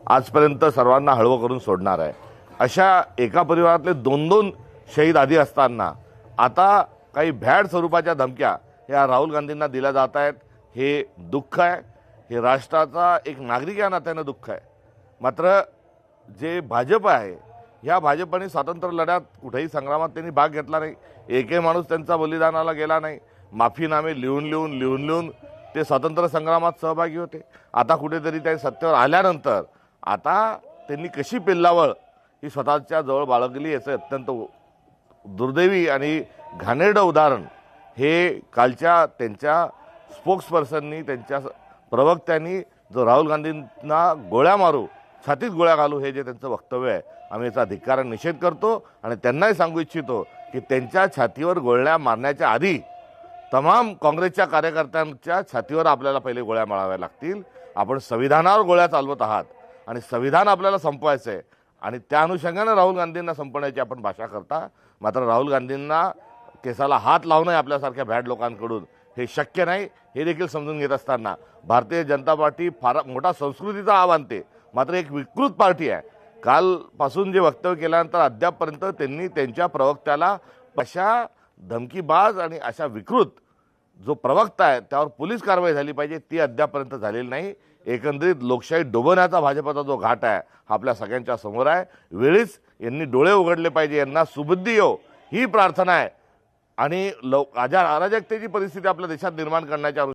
आजपर्यंत सर्वांना हळवं करून सोडणार आहे. अशा एका परिवारातले दोन दोन शहीद आधी असताना आता काही भ्याड स्वरूपाच्या धमक्या या राहुल गांधींना दिल्या जात आहेत. हे दुःख आहे. हे राष्ट्राचा एक नागरिक या नात्यानं दुःख आहे. मात्र जे भाजप आहे ह्या भाजपने स्वातंत्र्य लढ्यात कुठेही संग्रामात त्यांनी भाग घेतला नाही. एकही माणूस त्यांचा बलिदानाला गेला नाही. माफीनामे लिहून लिहून लिहून लिहून ते स्वातंत्र्य संग्रामात सहभागी होते. आता कुठेतरी ते सत्तेवर आल्यानंतर आता त्यांनी कशी पिल्लावळ ही स्वतःच्या जवळ बाळगली याचं अत्यंत दुर्दैवी आणि घाणेरडं उदाहरण. हे कालच्या त्यांच्या स्पोक्सपर्सननी त्यांच्या प्रवक्त्यांनी जो राहुल गांधींना गोळ्या मारू छातीत गोळ्या घालू हे जे त्यांचं वक्तव्य आहे आम्ही याचा धिक्कार निषेध करतो आणि त्यांनाही सांगू इच्छितो की त्यांच्या छातीवर गोळ्या मारण्याच्या आधी तमाम काँग्रेसच्या कार्यकर्त्यांच्या छातीवर आपल्याला पहिले गोळ्या माराव्या लागतील. आपण संविधानावर गोळ्या चालवत आहात. आणि संविधान आपल्याला संपवायचं आहे आणि त्या अनुषंगानं राहुल गांधींना संपवण्याची आपण भाषा करता. मात्र राहुल गांधींना केसाला हात लावणं आपल्यासारख्या भॅड लोकांकडून हे शक्य नाही. हे देखील समजून घेत असताना भारतीय जनता पार्टी फार मोठा संस्कृतीचा आव्हान ते. मात्र एक विकृत पार्टी आहे. कालपासून जे वक्तव्य केल्यानंतर अद्यापपर्यंत त्यांनी त्यांच्या प्रवक्त्याला अशा धमकीबाज आणि अशा विकृत जो प्रवक्ता आहे त्यावर पोलीस कारवाई झाली पाहिजे ती अद्यापपर्यंत झालेली नाही. एकंदरीत लोकशाही डोबवण्याचा भाजपचा जो घाट आहे हा आपल्या सगळ्यांच्या समोर आहे. वेळीच यांनी डोळे उघडले पाहिजे यांना सुबुद्धी येऊ ही प्रार्थना आहे. आणि लव अजा अराजकतेची परिस्थिती आपल्या देशात निर्माण करण्याच्या